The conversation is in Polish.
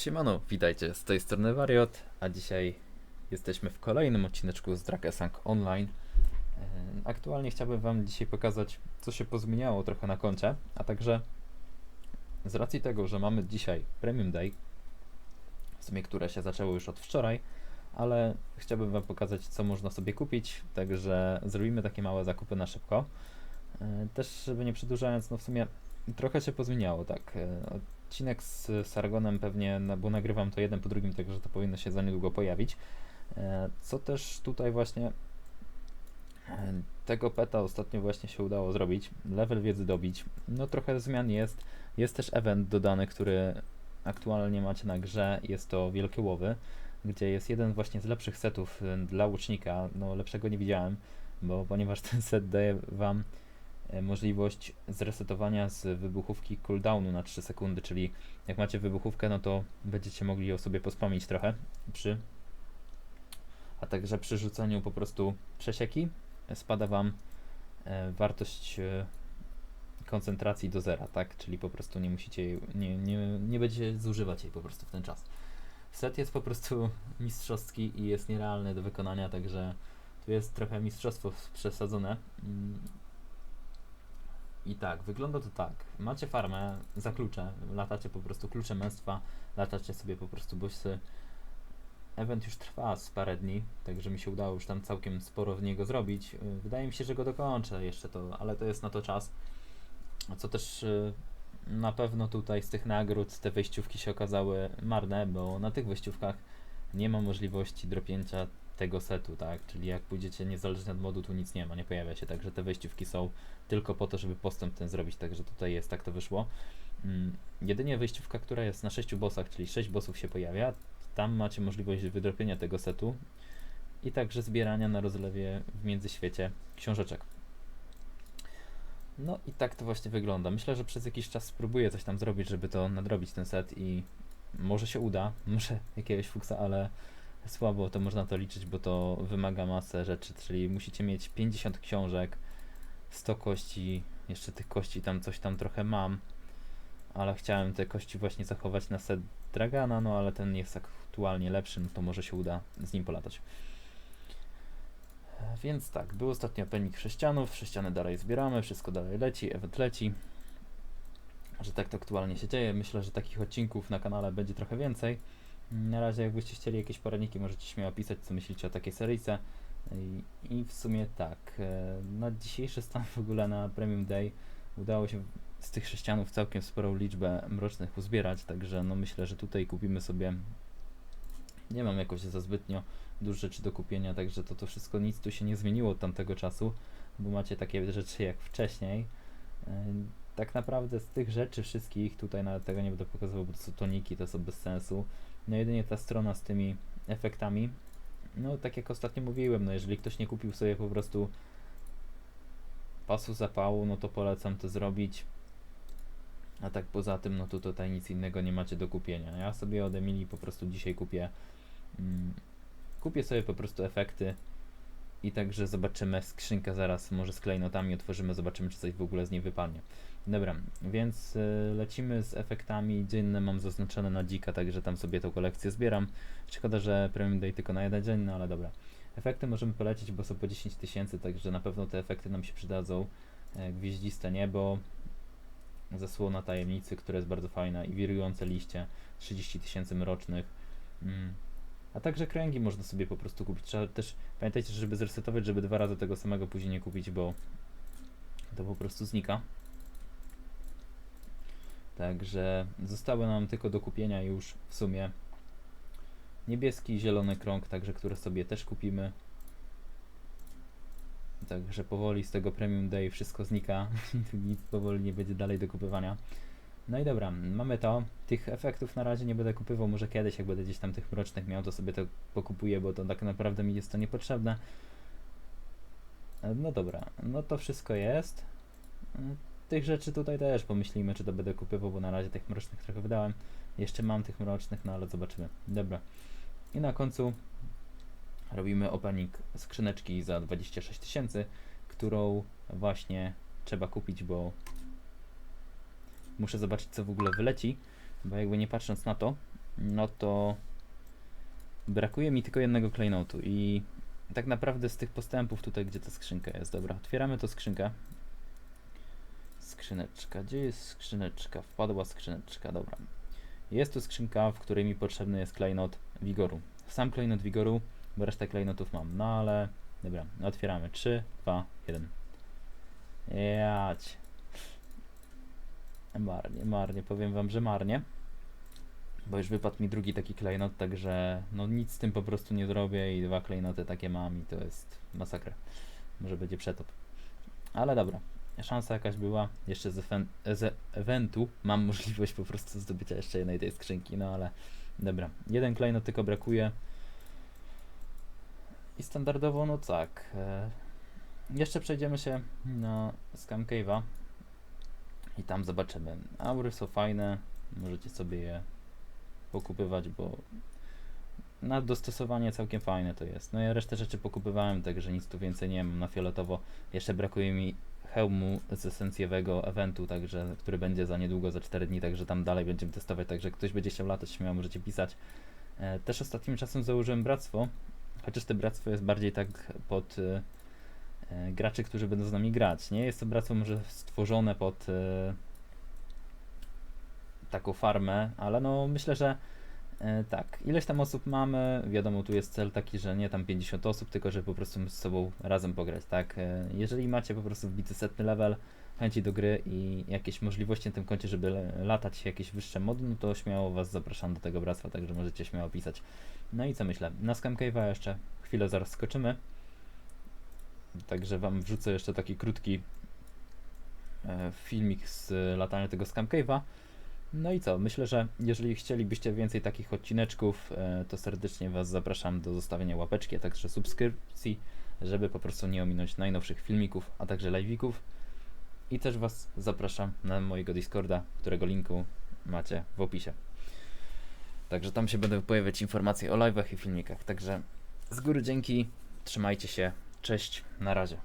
Siemano, witajcie, z tej strony Wariot, a dzisiaj jesteśmy w kolejnym odcineczku z Drakesang Online. E, Aktualnie chciałbym Wam dzisiaj pokazać, co się pozmieniało trochę na koncie, a także z racji tego, że mamy dzisiaj Premium Day, w sumie które się zaczęło już od wczoraj, ale chciałbym Wam pokazać, co można sobie kupić, także zrobimy takie małe zakupy na szybko. E, Też, żeby nie przedłużając, no w sumie trochę się pozmieniało, tak. Odcinek z Sargonem pewnie, bo nagrywam to jeden po drugim, także to powinno się za niedługo pojawić. E, Co też tutaj właśnie e, tego peta ostatnio właśnie się udało zrobić, level wiedzy dobić. No trochę zmian jest. Jest też event dodany, który aktualnie macie na grze. Jest to Wielkie Łowy, gdzie jest jeden właśnie z lepszych setów e, dla łucznika. No lepszego nie widziałem, bo ponieważ ten set daje wam możliwość zresetowania z wybuchówki cooldownu na 3 sekundy, czyli jak macie wybuchówkę, no to będziecie mogli ją sobie pospamić trochę przy a także przy rzuceniu po prostu przesieki e, spada wam e, wartość e, koncentracji do zera, tak? Czyli po prostu nie musicie jej, nie, nie, nie będziecie zużywać jej po prostu w ten czas. Set jest po prostu mistrzowski i jest nierealny do wykonania, także tu jest trochę mistrzostwo przesadzone. I tak, wygląda to tak. Macie farmę za klucze, latacie po prostu klucze męstwa, latacie sobie po prostu busy. Event już trwa z parę dni, także mi się udało już tam całkiem sporo w niego zrobić. Wydaje mi się, że go dokończę jeszcze to, ale to jest na to czas. Co też y, na pewno tutaj z tych nagród te wejściówki się okazały marne, bo na tych wejściówkach nie ma możliwości dropięcia tego setu, tak? Czyli jak pójdziecie niezależnie od modu, tu nic nie ma, nie pojawia się, także te wejściówki są tylko po to, żeby postęp ten zrobić, także tutaj jest, tak to wyszło. Mm, jedynie wejściówka, która jest na 6 bossach, czyli 6 bossów się pojawia, tam macie możliwość wydropienia tego setu i także zbierania na rozlewie w międzyświecie książeczek. No i tak to właśnie wygląda. Myślę, że przez jakiś czas spróbuję coś tam zrobić, żeby to nadrobić ten set i może się uda, może jakiegoś fuksa, ale słabo to można to liczyć, bo to wymaga masę rzeczy, czyli musicie mieć 50 książek, 100 kości, jeszcze tych kości tam coś tam trochę mam, ale chciałem te kości właśnie zachować na set Dragana, no ale ten jest aktualnie lepszy, no to może się uda z nim polatać. Więc tak, był ostatnio penik chrześcijanów, chrześcijany dalej zbieramy, wszystko dalej leci, event leci. Że tak to aktualnie się dzieje. Myślę, że takich odcinków na kanale będzie trochę więcej. Na razie jakbyście chcieli jakieś poradniki, możecie śmiało pisać, co myślicie o takiej seryjce. I, I w sumie tak, e, na dzisiejszy stan w ogóle na Premium Day udało się z tych chrześcijanów całkiem sporą liczbę mrocznych uzbierać, także no myślę, że tutaj kupimy sobie, nie mam jakoś za zbytnio dużo rzeczy do kupienia, także to, to wszystko nic tu się nie zmieniło od tamtego czasu, bo macie takie rzeczy jak wcześniej. E, Tak naprawdę z tych rzeczy wszystkich, tutaj nawet tego nie będę pokazywał, bo to są toniki, to są bez sensu. No jedynie ta strona z tymi efektami, no tak jak ostatnio mówiłem, no jeżeli ktoś nie kupił sobie po prostu pasu zapału, no to polecam to zrobić. A tak poza tym, no to tutaj nic innego nie macie do kupienia. Ja sobie od Emilii po prostu dzisiaj kupię. Mm, kupię sobie po prostu efekty i także zobaczymy skrzynkę zaraz, może z klejnotami otworzymy, zobaczymy czy coś w ogóle z niej wypadnie. Dobra, więc y, lecimy z efektami. Dzienne mam zaznaczone na dzika, także tam sobie tą kolekcję zbieram. Szkoda, że Premium Day tylko na jeden dzień, no ale dobra. Efekty możemy polecić, bo są po 10 tysięcy, także na pewno te efekty nam się przydadzą. E, Gwieździste niebo, zasłona tajemnicy, która jest bardzo fajna i wirujące liście, 30 tysięcy mrocznych. Mm. A także kręgi można sobie po prostu kupić. Trzeba też pamiętajcie, żeby zresetować, żeby dwa razy tego samego później nie kupić, bo to po prostu znika. Także zostały nam tylko do kupienia już w sumie niebieski i zielony krąg, także które sobie też kupimy. Także powoli z tego Premium Day wszystko znika. Nic powoli nie będzie dalej do kupywania. No i dobra, mamy to. Tych efektów na razie nie będę kupywał. Może kiedyś, jak będę gdzieś tam tych mrocznych miał, to sobie to pokupuję, bo to tak naprawdę mi jest to niepotrzebne. E, No dobra, no to wszystko jest. E, Tych rzeczy tutaj też pomyślimy, czy to będę kupywał, bo na razie tych mrocznych trochę wydałem. Jeszcze mam tych mrocznych, no ale zobaczymy. Dobra. I na końcu robimy opening skrzyneczki za 26 tysięcy, którą właśnie trzeba kupić, bo muszę zobaczyć co w ogóle wyleci, bo jakby nie patrząc na to, no to brakuje mi tylko jednego klejnotu i tak naprawdę z tych postępów tutaj, gdzie ta skrzynka jest, dobra, otwieramy tą skrzynkę. Skrzyneczka, gdzie jest skrzyneczka? Wpadła skrzyneczka, dobra. Jest tu skrzynka, w której mi potrzebny jest klejnot Wigoru. Sam klejnot Wigoru, bo resztę klejnotów mam, no ale dobra, otwieramy. 3, 2, 1. Jać. Marnie, marnie, powiem wam, że marnie. Bo już wypadł mi drugi taki klejnot, także no nic z tym po prostu nie zrobię i dwa klejnoty takie mam i to jest masakra. Może będzie przetop. Ale dobra, szansa jakaś była. Jeszcze z, z eventu mam możliwość po prostu zdobycia jeszcze jednej tej skrzynki, no ale dobra. Jeden klejnot tylko brakuje. I standardowo, no tak. E, jeszcze przejdziemy się na Scam Cave'a i tam zobaczymy. Aury są fajne, możecie sobie je pokupywać, bo na dostosowanie całkiem fajne to jest. No ja resztę rzeczy pokupywałem, także nic tu więcej nie mam na fioletowo. Jeszcze brakuje mi hełmu z esencjowego eventu, także, który będzie za niedługo, za 4 dni, także tam dalej będziemy testować, także ktoś będzie chciał latać, śmiało możecie pisać. E, też ostatnim czasem założyłem bractwo, chociaż to bractwo jest bardziej tak pod e, graczy, którzy będą z nami grać, nie? Jest to bractwo może stworzone pod e, taką farmę, ale no myślę, że e, tak, ileś tam osób mamy, wiadomo, tu jest cel taki, że nie tam 50 osób, tylko że po prostu z sobą razem pograć, tak? E, jeżeli macie po prostu wbity setny level, chęci do gry i jakieś możliwości na tym koncie, żeby latać jakieś wyższe mody, no to śmiało Was zapraszam do tego bractwa, także możecie śmiało pisać. No i co myślę, na Scam Cave'a jeszcze chwilę zaraz skoczymy, także Wam wrzucę jeszcze taki krótki e, filmik z latania tego Scam Cave'a. No i co? Myślę, że jeżeli chcielibyście więcej takich odcineczków, e, to serdecznie Was zapraszam do zostawienia łapeczki, a także subskrypcji, żeby po prostu nie ominąć najnowszych filmików, a także live'ików. I też Was zapraszam na mojego Discorda, którego linku macie w opisie. Także tam się będą pojawiać informacje o live'ach i filmikach. Także z góry dzięki, trzymajcie się, cześć, na razie.